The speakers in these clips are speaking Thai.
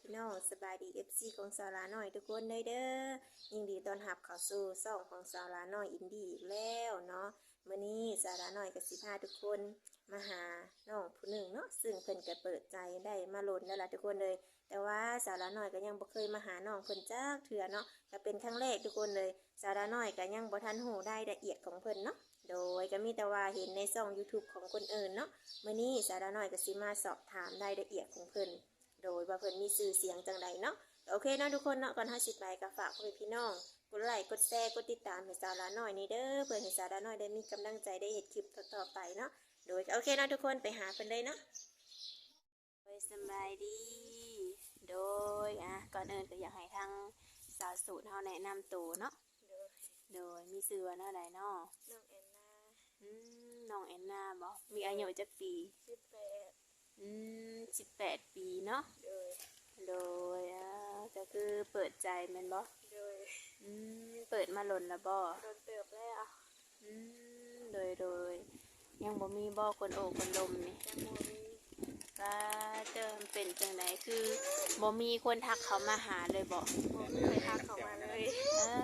พี่น้องสบายดีเอฟซีของสาวลาหน่อยทุกคนเลยเด้อยินดีต้อนรับเข้าสู่ซ่องของสาวลาหน่อยอินดี้อีกแล้วเนาะมื้อนี้สาวลาหน่อยกับสิพาทุกคนมาหาน้องผู้หนึ่งเนาะซึ่งเพิ่นก็เปิดใจได้มาโลนแล้วล่ะทุกคนเลย แต่ว่าสาวลาหน่อยก็ยังบ่เคยมาหาน้องเพิ่นจักเถื่อเนาะก็เป็นครั้งแรกทุกคนเลยสาวลาหน่อยก็ยังบ่ทันหูได้ละเอียดของเพิ่นเนาะโดยก็มีแต่ว่าเห็นในช่อง YouTube ของคนอื่นเนาะมื้อนี้สาวลาหน่อยก็สิมาสอบถามรายละเอียดของเพิ่น โดยว่าเพิ่นมีสื่อเสียงจังใดเนาะโอเคเนาะทุกคนเนาะก่อนห้าสิบไปก็ฝากพ่อแม่พี่น้องกดไลค์กดแชร์กดติดตามให้สาวลาหน่อยนี่เด้อเพื่อให้สาวลาหน่อยได้มีกำลังใจได้เห็นคลิปต่อๆไปเนาะโดยโอเคเนาะทุกคนไปหาเพิ่นเลยเนาะโดยสบายดี โดยอะก่อนอื่นก็อยากให้ทางสาวสูตรเฮาแนะนำตัวเนาะโดยโดยมีชื่อว่าเท่าใดเนาะน้องแอนนาอืมน้องแอนนาบ่มีอายุจักปีสิบแปด อืม18ปีเนาะโดยโดยอ่าก็คือเปิดใจแมันบ่โดยอืมเปิดมาหล่นแล้วบ่โดนเติบแล้วอืมโดยโดยยังบ่มีบ่คนโอบคนลมนี่ยังโมมีก็เติมเป็นจังไดคือบ่มีคนทักเขามาหาเลยบ่โมมีใครทักเขามาเลยอ่า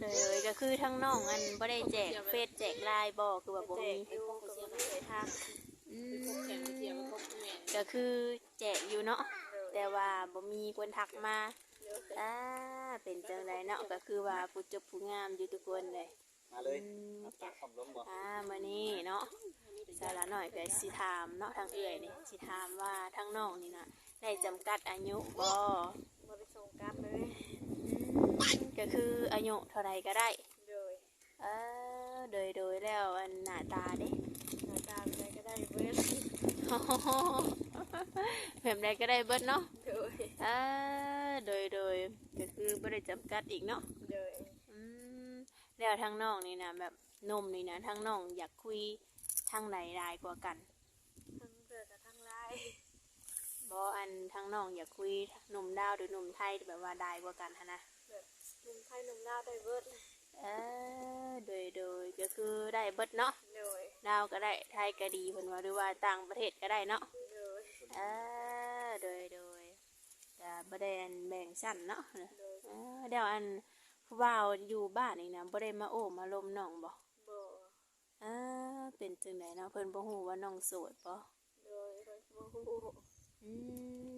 โดยโดยก็คือทั้งน้องอันบ่ได้แจกเฟซแจกไลน์บ่คือว่าบ่แจมีกอยู่ก็บ่มีใครทัก อืม ก็คือแจกอยู่เนาะโดยแต่ว่าบ่มีคนทักมาโดยอ่าเป็นจังไดเนาะก็คือว่าผู้จบผู้งามอยู่ทุกคนเลยมาเลยอืมมาตักความล้มบ่อ่ามื้อนี้เนาะสาระหน่อยก็สิถามเนาะทางเอื้อยนี่สิถามว่าทางน้องนี่นะได้จำกัดอายุบ่บริส่งกลับเลยก็คืออายุเท่าไรก็ได้โดยเออโดยโดยแล้วอันหน้าตาเด้หน้าตาเป็นไงก็ได้เว้ย แบบใดก็ได้เบิดเนาะโดยเออโดยโดยก็คือบ่ได้จำกัดอีกเนาะโดยอืมแล้วทางน้องนี่นะแบบหนมนี่นะทางน้องอยากคุยทางไหนได้กว่ากันทั้งเดือกับทั้งไลายบออันทางน้องอยากคุยหนุ่มดาวหรือหนุ่มไทยแบบว่าได้กว่ากันหั้นนะแบบหนุ่มไทยหนุ่มลาวได้เบิดเออโดยโดยก็คือได้เบิดเนาะโดยดาวก็ได้ไทยก็ดีเพิ่นว่าหรือว่าต่างประเทศก็ได้เนาะโดยเออโดยโดยแต่บ่ได้อันแบ่งชั้นเนาะโดยเออเดี๋ยวอันผู้บ่าวอยู่บ้านนี่นะบ่ได้มาโอ้มาลมน้องบ่บ่เออเป็นจังไดเนาะเพิ่นบ่ฮู้ว่าน้องโสดบ่โดยบ่ฮู้อื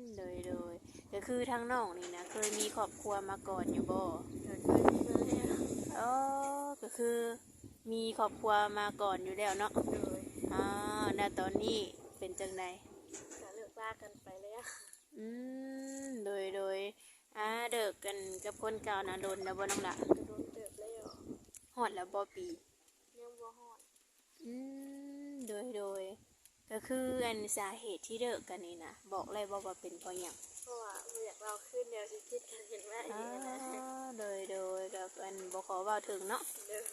มโดยโดยก็คือทางน้องนี่นะเคยมีครอบครัวมาก่อนอยู่บ่ก็เคยมีมาแล้ว อ๋อก็คือมีครอบครัวมาก่อนอยู่แล้วเนาะโดยอ่าณตอนนี้เป็นจังไดก็เลิกลากันไปแล้วอืมโดยโดยอ่าเดิกกันกับคนเก่านะโดนแล้วบ่น้องละก็โดนเติบแล้วฮอดแล้วบ่ปียังบ่ฮอดอืมโดยโดยก็คืออันสาเหตุที่เลิกกันนี่นะบอกเลยบ่ว่าเป็นเพราะหยัง เพราะว่าบ่อยากเราขึ้นเดี๋ยวสิคิดกันเห็นว่าอีอ่ากนะโดยโดยกับอันบ่ขอเว้าถึงเนาะเดิน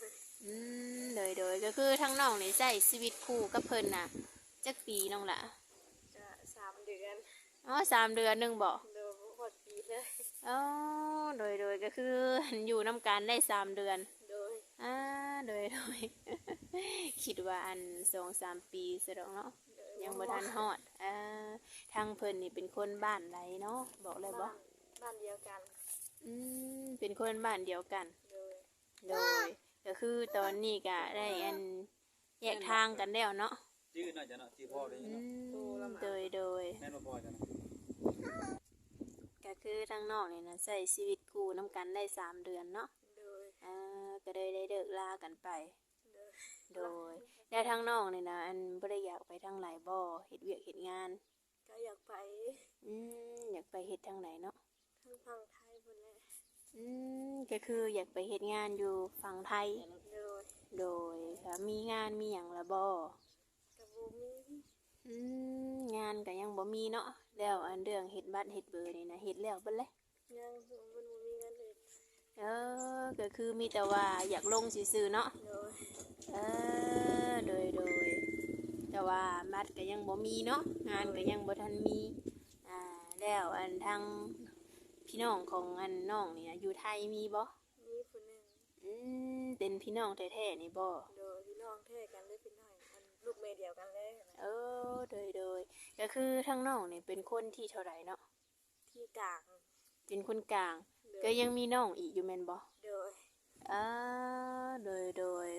อืมโดยโดยก็คือทั้งน้องนี่ใช้ชีวิตคู่กับเพิ่นน่ะจักปีน้องละจะสามเดือนอ๋อสามเดือนหนึ่งบอกโดยบ่ฮอดปีเลยอ๋อโดยโดยก็คืออยู่น้ำกันได้สามเดือนโดยอ่าโดยโดยคิดว่าอันสองสามปีสะดอกเนาะโด ยยังบ่ทันฮอดอ่าทางเพิ่นนี่เป็นคนบ้านไรเนาะบอกเลยบ่บ้านบ้านเดียวกันอืมเป็นคนบ้านเดียวกันโดยโดยก็คือตอนนี้ก็ได้อันแยกทางกันแล้วเนาะชื่อน่าจะเนาะชื่อพ่อได้อืเนาะมโดยโดยแม่นบ่พ่อจ้ะเนาะก็คือทางนอกนี่นะใช้ชีวิตคู่น้ำกันได้สามเดือนเนาะโดยอ่าก็เลยได้เลิกลากันไป โดยโดยแล้วทางนอกนี่นะอันบ่ได้อยากไปทางไหนบ่เฮ็ดเวียกเฮ็ดงาน ก็อยากไปอืมอยากไปเฮ็ดทางไหนเนาะทั้งฝั่งไทยพุ่นแหละอืมก็คืออยากไปเฮ็ดงานอยู่ฝั่งไทย โดยโดยก็มีงานมีหยังละบ่กับบ่มีอืมงานก็ยังบ่มีเนาะแล้วอันเรื่องเฮ็ดบัตรเฮ็ดเบอร์นี่นะเฮ็ดแล้วเบิดเลยยังมันบ่มีเงินเลยเออก็คือมีแต่ว่าอยากลงซื่อๆเนาะโดย เออโดยโดยแต่ว่ามัดก็ยังบ่มีเนาะงานก็ยังบ่ทันมีอ่าแล้วอันทางพี่น้องของอันน้องนี่นะอยู่ไทยมีบ่มีผู้หนึงอืมเป็นพี่น้องแท้ๆนี่บ่โดยพี่น้องแท้กันเลยพี่น้องอันลูกแม่เดียวกันเลยนะเออโดยโดยก็คือทางน้องนี่เป็นคนที่เท่าไหร่เนาะที่กลางเป็นคนกลางโดก็ยังมีน้องอีกอยู่แม่นบ่โดยอ่าโดยโดย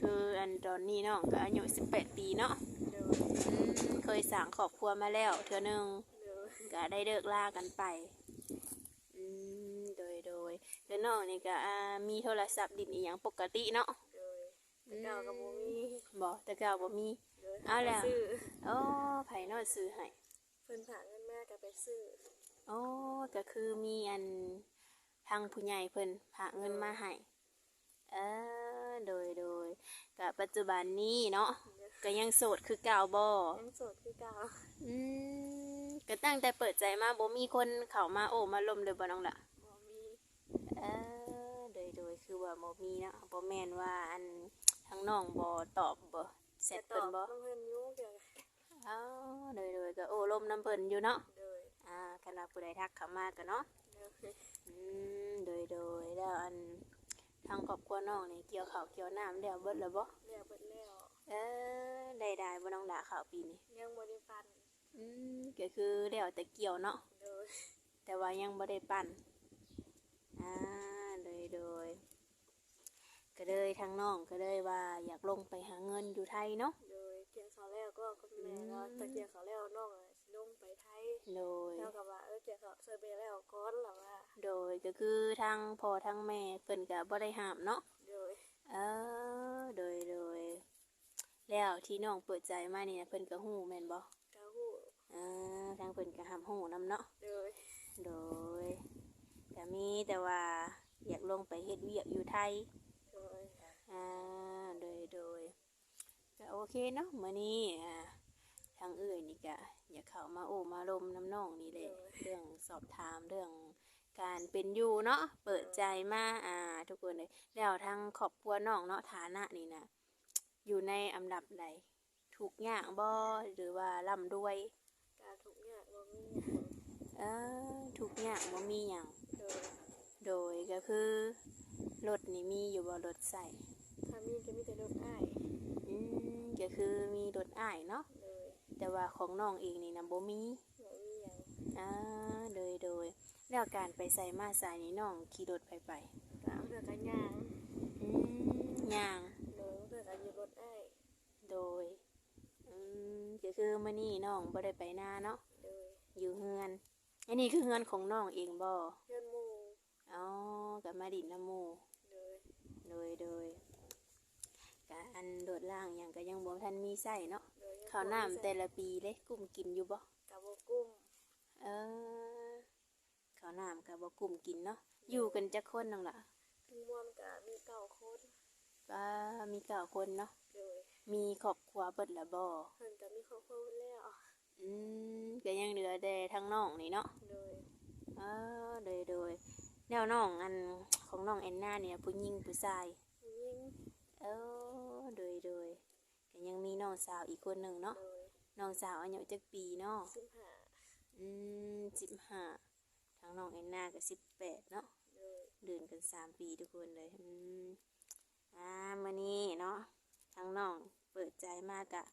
คืออันตอนนี้น้องก็อายุ18 ปีเนาะโดยอืมเคยสร้างครอบครัวมาแล้วเทื่อหนึงโดยก็ได้เลิกลากันไปอืมโดยโดยแล้วน้องนี่ก็อ่ามีโทรศัพท์ดินอีหยังปกติเนาะโดยแต่เก่ากับโมมีบอกแต่เก่าบ่มี โดยเอาแล้ว ไปซื้อโอ้ไผนอดซื้อให้ เพิ่นผ่าเงินมาก็ไปซื้อโอ้ก็คือมีอันทางผู้ใหญ่เพิ่นฝากเงินมาให้ เออ โดยโดยก็ปัจจุบันนี้เนาะก็ยังโสดคือเก่าบ่ยังโสดคือเก่าอืมก็ตั้งแต่เปิดใจมาบ่มีคนเข้ามาโอ้มาลมเลยบ่น้องละบ่มีเออโดยโดยคือว่าบ่มีเนาะบ่แม่นว่าอันทั้งน้องบ่ตอบบ่เสร็จแต่ตเพิ่อนบบ่น้ำเพิ่นอยู่เกี่ยวกับอ้าวโดยโดยก็โอ้ลมน้ำเพิ่นอยู่เนาะโดยอ่าคันว่าผู้ใดทักเข้ามาก็เนาะโดยอืมโดยโดยแล้วอัน ทางครอบครัวน้องนี่เกี่ยวข้าวเกี่ยวน้ำแล้วเบิดแล้วบ่เรียกเบิดแล้วเออได้ได้บ่น้องดาข้าวปีนี้ยังบ่ได้ปันอืมก็คือแล้วแต่เกี่ยวเนาะโดยแต่ว่ายังบ่ได้ปั่นอ่าโดยโดยก็เลยทางน้องก็เลยว่าอยากลงไปหาเงินอยู่ไทยเนาะโดยเกี่ยวเขาวแล้วก็กับแม่แล้วแต่เกี่ยวเขาวแล้วน้องอะสิลงไปไทยโดยแล้ว ก็ว่าเออเกี่ยวเขาวเซอร์เบแล้วก่อนล่ะว่าโดยก็คือทางพ่อทางแม่เพิ่นก็บ่ได้ห้ามเนาะโดยเออโดยโดยแล้วที่น้องเปิดใจมานี่นะเพิ่นก็ฮู้แม่นบ่กะฮู้อ่าทางเพิ่นก็ห้ามฮู้นํเนาะโดยโดยก็มีแต่ว่าอยากลงไปเฮ็ดเวียกอยู่ไทยโดยอ่าโดยโดยก็โอเคเนาะมื้อนี้อ่า ทางเอื่นนี่ก็อยากเข้ามาโอ้มาลมน้ำน้องนี่แหละเรื่องสอบถามเรื่องการเป็นอยู่เนาะเปิดใจมาอ่า ทุกคนเลยแล้วทางครอบครัวน้องเนาะฐานะนี่นะอยู่ในอันดับใดทุกอย่างบ่หรือว่าร่ำรวยการทุกอย่างบ่มีหยังเออทุกอย่างบ่มีหยังโดยโดยก็คือรถนี่มีอยู่บ่รถใส่ถ้ามีก็มีแต่รถอ้ายอืมก็คือมีรถอ้ายเนาะโดย แต่ว่าของน้องเองนี่นะบ่มีบ่มีหยังอ่าโดยโดยแล้วการไปใส่มาใส่นี่น้องขี่รถไปไปกะเพื่อกันย่างอืมย่างโดยเพื่อกันอยู่รถอ้ายโดยอืมก็คือมื้อนี้น้องบ่ได้ไปนาเนาะโดยอยู่เฮือน อันนี้คือเฮือนของน้องเองบ่เพื่อนหมู่อ๋อกับมาดินน้ำหมู่โดยโดยโดยกะอันโดดล่างหยังก็ยังบ่ทันมีใส่เนาะโดยยัง ข้าวน้ำบ่มีแต่ละปีเลยกุ้มกินอยู่บ่กะบ่กุ้มเออข้าวน้ำก็บ่กุ้มกินเนาะอยู่กันจักคนนั่งล่ะทุกมวนกะมีเก้าคนป้ามีเก้าคนเนาะโดยมีครอบครัวเบิดละบ่เพิ่นก็มีครอบครัวหมดแล้วอืมก็ยังเหลือแต่ทั้งน้องนี่เนาะโดยเออโดยโดยแนวน้องอันของน้องแอนนาเนี่ยผู้หญิงผู้ชายผู้หญิงเออโดยโดยก็ ยังมีน้องสาวอีกคนหนึ่งเนาะโดยน้องสาวอายุจักปีเนาะสิบห้าอืมสิบห้าทางน้องแอนนาก็สิบแปดเนาะโดยเดือนกันสามปีทุกคนเลยอืมอ่ามื่อนี้เนาะทางน้องเปิดใจมากอะ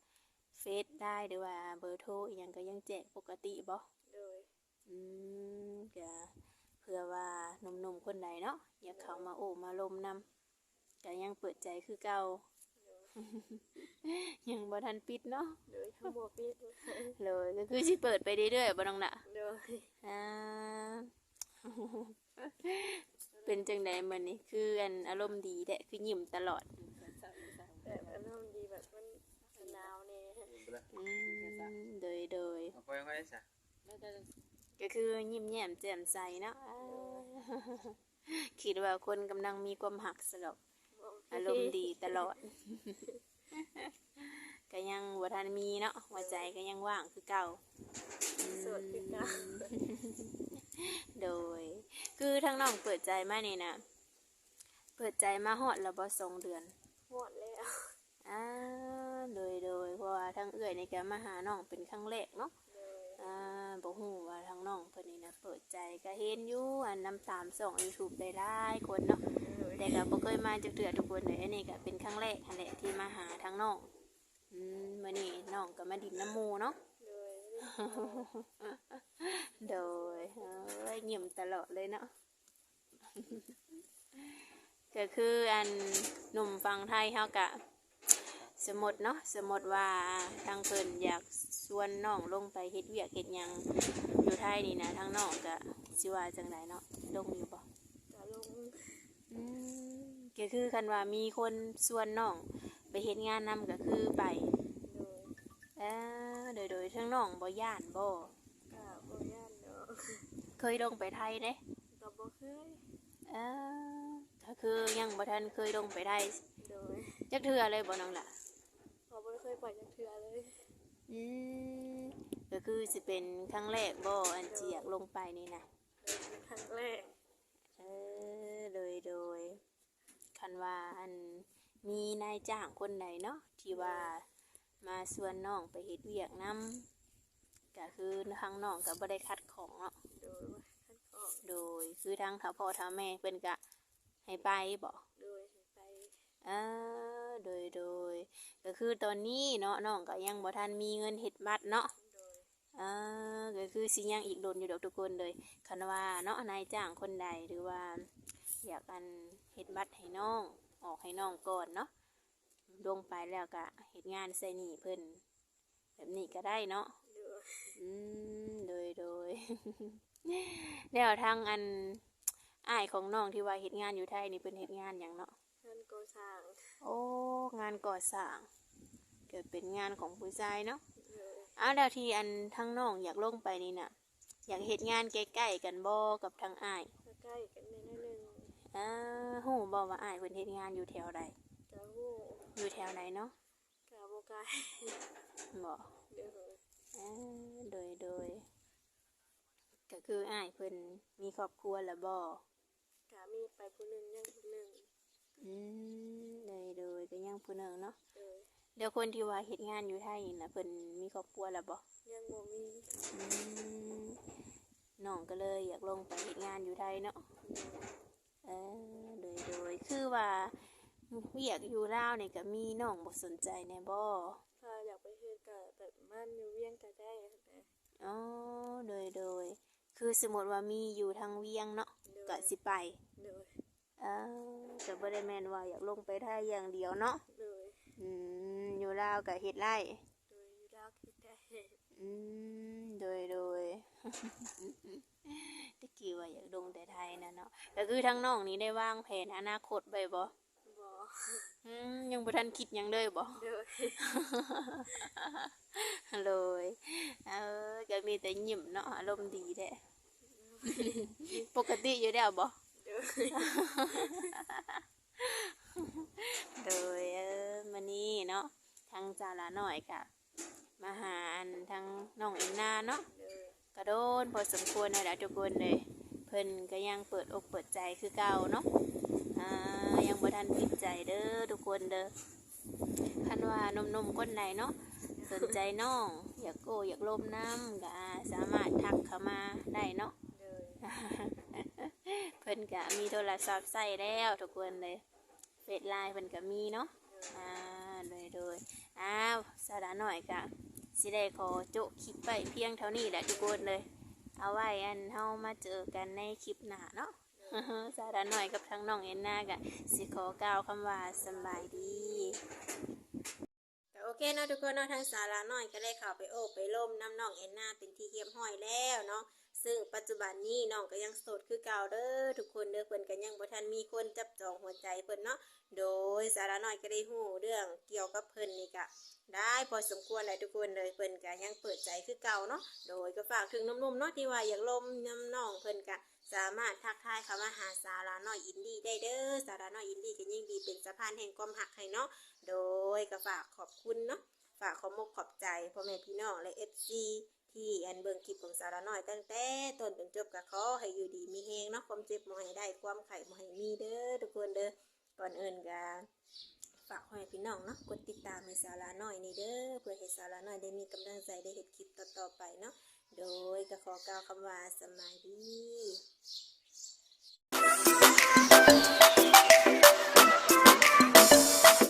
เฟซได้หรือว่าเบอร์โทรอหยังก็ยังแจกปกติบ่ โดย อืมก็เผื่อว่าหนุ่มๆคนใดเนาะอยากเข้ามาโอ้มาลมนำก็ยังเปิดใจคือเก่าโด ยยังบ่ทันปิดเนาะโดยทั้งหมดปิดเลยก็คือสิเปิดไปเรื่อยๆบ่น้องละโดยอ่าเป็นจังไดมื้อนี้คืออันอารมณ์ดีแท้คือยิ้มตลอดแบบอารมณ์ดีแบบมันหนาวเนี่ยไปเลยอืมโดยโดยเอาไปไว้ซะก็คือยิ้มแย้มแจ่มใสเนาะอ่าคิดว่าคนกำลังมีความหักสลบ อารมณ์ดีตลอด ก็ยังบ่ทันมีเนาะหัวใจก็ยังว่างคือเก่าสวดคือเก่าโดย คือทั้งน้องเปิดใจมานี่นะเปิดใจมาฮอดแล้วบ่สองเดือนหมดแล้วอ่าโดยโดยเพราะว่าทั้งเอื้อยในแกมาหาน้องเป็นครั้งแรกเนาะโดยอ่าบ่ฮู้ว่าทั้งน้องเพิ่นนี่นะเปิดใจก็เห็นอยู่อันนำตามส่อง YouTube ได้หลายคนเนาะโดยแต่ก็บ่เคยมาจักเทื่อทุกคนเลยอันนี้ก็เป็นครั้งแรกหั่นแหละที่มาหาทั้งน้องอืมมื้อนี้น้องก็มาดินน้ำหมู่เนาะโดยเอ้ยเงียบตลอดเลยเนาะก็คืออันหนุ่มฟังไทยเขากะ สมมติเนาะสมมติว่าทางเพิ่นอยาก วนน้องลงไปเฮ็ดเวียกเฮ็ดหยังอยู่ไทยนี่นะทางน้องก็สิว่าจังไดเนาะลงอยู่บ่ก็ลงอืมก็คือคันว่ามีคนชวนน้องไปเฮ็ดงานนำก็คือไปโดยเออโดยโดยทั้งน้องบ่ย่านบ่ก็บ่ย่านดอกเคยลงไปไทยเด้ก็บ่เคยเออก็คือยังบ่ทันเคยลงไปไทยโดยจักเทื่อเลยบ่น้องล่ะพอบ่ได้เคยไปจักเทื่อเลย อืมก็คือสิเป็นครั้งแรกบ่อันสิอยากลงไปนี่นะเลยเป็นครั้งแรกเออโดยโดยคันว่าอันมีนายจ้างคนใดเนาะที่ว่ามาชวนน้องไปเฮ็ดเวียกนํก็คือทางน้องก็บ่ได้คัดของเนาะโดยว่าท่านออกโดยคือทางถ้าพ่อถ้าแม่เพิ่นก็ให้ไปบ่โดยไปเออโดยโดย ก็คือตอนนี้เนาะน้องก็ยังบ่ทันมีเงินเฮ็ดบัตรเนาะเออก็คือสิยังอีกโดนอยู่ดอกทุกคนเลยคันว่าเนาะนายจ้างคนใดหรือว่า อยากอันเฮ็ดบัตรให้น้อง ออกให้น้องก่อนเนาะลงไปแล้วก็เฮ็ดงานใส่หนี้เพิ่นแบบนี้ก็ได้เนาะอืมโดยโดยแล้วทางอันอ้ายของน้องที่ว่าเฮ็ดงานอยู่ไทยนี่เพิ่นเฮ็ดงานหยังเนาะานก็สร้างโอ้ งานก่อสร้างเกิดเป็นงานของผู้ชายเนาะโดยอ้าวแล้วที่อันทั้งน้องอยากลงไปนี่น่ะ อยากเฮ็ดงานใกล้ๆกันบ่กับทางอ้ายก็ใกล้กันในนั้นหนึงอ่าฮู้บ่ว่าอ้ายเพิ่นเฮ็ดงานอยู่แถวใดก็ฮู้อยู่แถวไหนเนาะก็บ่ไกลบ่โดยอ่าโดยโดยก็คืออ้ายเพิ่นมีครอบครัวแล้วบ่ก็มีไปผู้หนึงยังผู้หนึง อืมโดยโดยก็ยังผู้หนึงเนาะโดยเดี๋ยวคนที่ว่าเฮ็ดงานอยู่ไทยนี่น่ะเพิ่นมีครอบครัวแล้วบ่ยังบ่มีอืมน้องก็เลยอยากลงไปเฮ็ดงานอยู่ไทยเนาะเออโดยโดยคือว่าเวียกอยู่ลาวนี่ก็มีน้องบ่สนใจแน่บ่ถ้าอยากไปเฮ็ดก็แบบมันอยู่เวียงก็ได้นะอ๋อโดยโดยคือสมมติว่ามีอยู่ทางเวียงเนาะโดยก็สิไปโดยเออก็บ่ได้แม่นว่าอยากลงไปไทยอย่างเดียวเนาะโดยอืมอยู่ลาวก็เฮ็ดไร่โดยอยู่ดาวคิดได้อืมโดยโดยตะกี้ว่าอยากลงแต่ไทยนะเนาะก็คือทางน้องนี่ได้วางแผนอนาคตไว้บ่บ่อืมยังบ่ทันคิดหยังเลยบ่โดยเลยเออก็มีแต่ยิ้มเนาะอารมณ์ดีแท้ปกติอยู่แล้วบ่โด ยโดยเออมานี่เนาะทางจาละหน่อยกะมาหาอันทางน้องอ็นนาเนาะกระโดนพอสมควรในหลายทุกคนเลย เพิ่นก็ยังเปิดอกเปิดใจคือเก่าเนาะอ่ายังบ่ทันปิดใจเด้อทุกคนเด้อคันว่านมๆคนใดเนาะสนใจน้อง อยากโกอยากลมน้ำก็สามารถทักเข้ามาได้เนาะ โดย เพิ่น ก็มีโทรศัพท์ใส่แล้วทุกคนเลยเฟซไลน์เพิ่นก็มีเนาะอ่าโดยโดยอ้าวสาระหน่อยกะสิได้ขอโจคลิปไปเพียงเท่านี้แหละทุกคนเลย เอาไว้อันเฮามาเจอกันในคลิปหน้าเนาะสาระหน่อยกับทั้งน้องเอ็นนากะสิขอกล่าวคำว่าสบายดีโอเคเนาะทุกคนเนาะทางสาระหน่อยก็ได้เข้าไปโอบไปล่มน้ำน้องเอ็นนาเป็นที่เฮียมห้อยแล้วเนาะ ซึ่งปัจจุบันนี้น้องก็ยังโสดคือเก่าเด้อทุกคนเด้อเพิ่นก็ยังบ่ทันมีคนจับจองหัวใจเพิ่นเนาะโดยสาระน้อยก็ได้ฮู้เรื่องเกี่ยวกับเพิ่นนี่ก็ได้พอสมควรเลยทุกคนเลยเพิ่นก็ยังเปิดใจคือเก่าเนาะโดยก็ฝากถึงนุ่มๆเนาะที่ว่าอยากลมน้ำน้องเพิ่นก็สามารถทักทายเข้ามาหาสาระน้อยอินดี้ได้เด้อสาระน้อยอินดี้ก็ยิ่งดีเป็นสะพานแห่งความหักให้เนาะโดยก็ฝากขอบคุณเนาะฝากขอมกขอบใจพ่อแม่พี่น้องและ FC ที่อันเบิ่งคลิปของสาระน้อยตั้งแต่ต้นจนจบก็ขอให้อยู่ดีมีเฮงเนาะความเจ็บบ่ให้ได้ความไข่บ่ให้มีเด้อทุกคนเด้อก่อนอื่นก็ฝากพ่อแม่พี่น้องเนาะกดติดตามให้สาระน้อยนี่เด้อเพื่อให้สาระน้อยได้มีกำลังใจได้เฮ็ดคลิปต่อๆไปเนาะโดยก็ขอกล่าวคำว่าสำบายดี